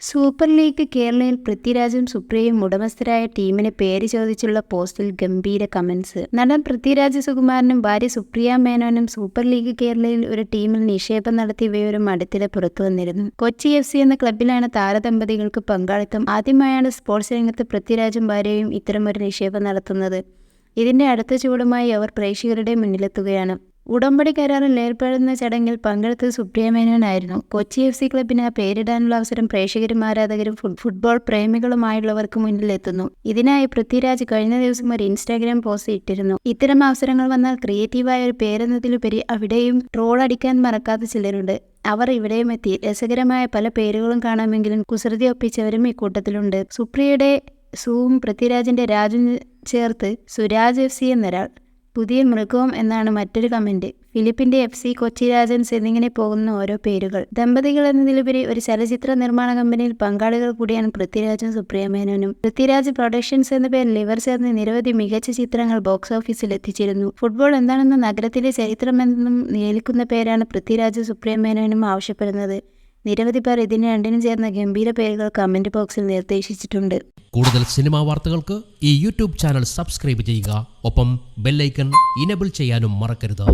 Super league കേരളയിൽ പൃഥ്വിരാജും സുപ്രിയയും ഉടമസ്ഥരായ ടീമിന് പേര് ചോദിച്ചുള്ള പോസ്റ്റിൽ ഗംഭീര കമന്റ്സ്. നടൻ പൃഥ്വിരാജ് സുകുമാരനും ഭാര്യ സുപ്രിയ മേനോനും സൂപ്പർ ലീഗ് കേരളയിൽ ഒരു ടീമിൽ നിക്ഷേപം നടത്തി വിവരം അടുത്തിടെ പുറത്തു വന്നിരുന്നു. കൊച്ചി എഫ് സി എന്ന ക്ലബിലാണ് താരദമ്പതികൾക്ക് പങ്കാളിത്തം. ആദ്യമായാണ് സ്പോർട്സ് രംഗത്ത് പൃഥ്വിരാജും ഭാര്യയും ഇത്തരമൊരു നിക്ഷേപം നടത്തുന്നത്. ഇതിന്റെ അടുത്ത ചൂടുമായി അവർ പ്രേക്ഷകരുടെ മുന്നിലെത്തുകയാണ്. ഉടമ്പടി കരാറിൽ ഏർപ്പെടുന്ന ചടങ്ങിൽ പങ്കെടുത്ത സുപ്രിയ മേനോനായിരുന്നു. കൊച്ചി എഫ് സി ക്ലബിന് പേരിടാനുള്ള അവസരം പ്രേക്ഷകരും ആരാധകരും ഫുട്ബോൾ പ്രേമികളുമായുള്ളവർക്ക് മുന്നിൽ എത്തുന്നു ഇതിനായി പൃഥ്വിരാജ് കഴിഞ്ഞ ദിവസം ഒരു ഇൻസ്റ്റാഗ്രാം പോസ്റ്റ് ഇട്ടിരുന്നു. ഇത്തരം അവസരങ്ങൾ വന്നാൽ ക്രിയേറ്റീവായ ഒരു പേരെന്നതിലുപരി അവിടെയും ട്രോൾ അടിക്കാൻ മറക്കാത്ത ചിലരുണ്ട്. അവർ ഇവിടെയും എത്തി. രസകരമായ പല പേരുകളും കാണാമെങ്കിലും കുസൃതി ഒപ്പിച്ചവരും ഇക്കൂട്ടത്തിലുണ്ട് സുപ്രിയയുടെ സൂവും പൃഥ്വിരാജിന്റെ രാജു ചേർത്ത് സുരാജ് എഫ് സി എന്നൊരാൾ പുതിയ മൃഗവും എന്നാണ് മറ്റൊരു കമന്റ് ഫിലിപ്പിന്റെ എഫ് സി കൊച്ചി രാജൻസ് എന്നിങ്ങനെ പോകുന്ന ഓരോ പേരുകൾ. ദമ്പതികൾ എന്നതിലുപരി ഒരു ചലച്ചിത്ര നിർമ്മാണ കമ്പനിയിൽ പങ്കാളികൾ കൂടിയാണ് പൃഥ്വിരാജും സുപ്രിയമേനോനും. പൃഥ്വിരാജ് പ്രൊഡക്ഷൻസ് എന്ന പേരിൽ ഇവർ ചേർന്ന് നിരവധി മികച്ച ചിത്രങ്ങൾ ബോക്സ് ഓഫീസിൽ എത്തിച്ചിരുന്നു. ഫുട്ബോൾ എന്താണെന്ന് നഗരത്തിലെ ചരിത്രമെന്നും നിയലിക്കുന്ന പേരാണ് പൃഥ്വിരാജ് സുപ്രിയമേനോനും ആവശ്യപ്പെടുന്നത്. നിരവധി പേർ ഇതിന് രണ്ടിനും ചേർന്ന ഗംഭീര പേരുകൾ കമന്റ് ബോക്സിൽ നിർദ്ദേശിച്ചിട്ടുണ്ട്. കൂടുതൽ സിനിമാ വാർത്തകൾക്ക് ഈ യൂട്യൂബ് ചാനൽ സബ്സ്ക്രൈബ് ചെയ്യുക. ഒപ്പം ബെല്ലൈക്കൺ ഇനബിൾ ചെയ്യാനും മറക്കരുത്.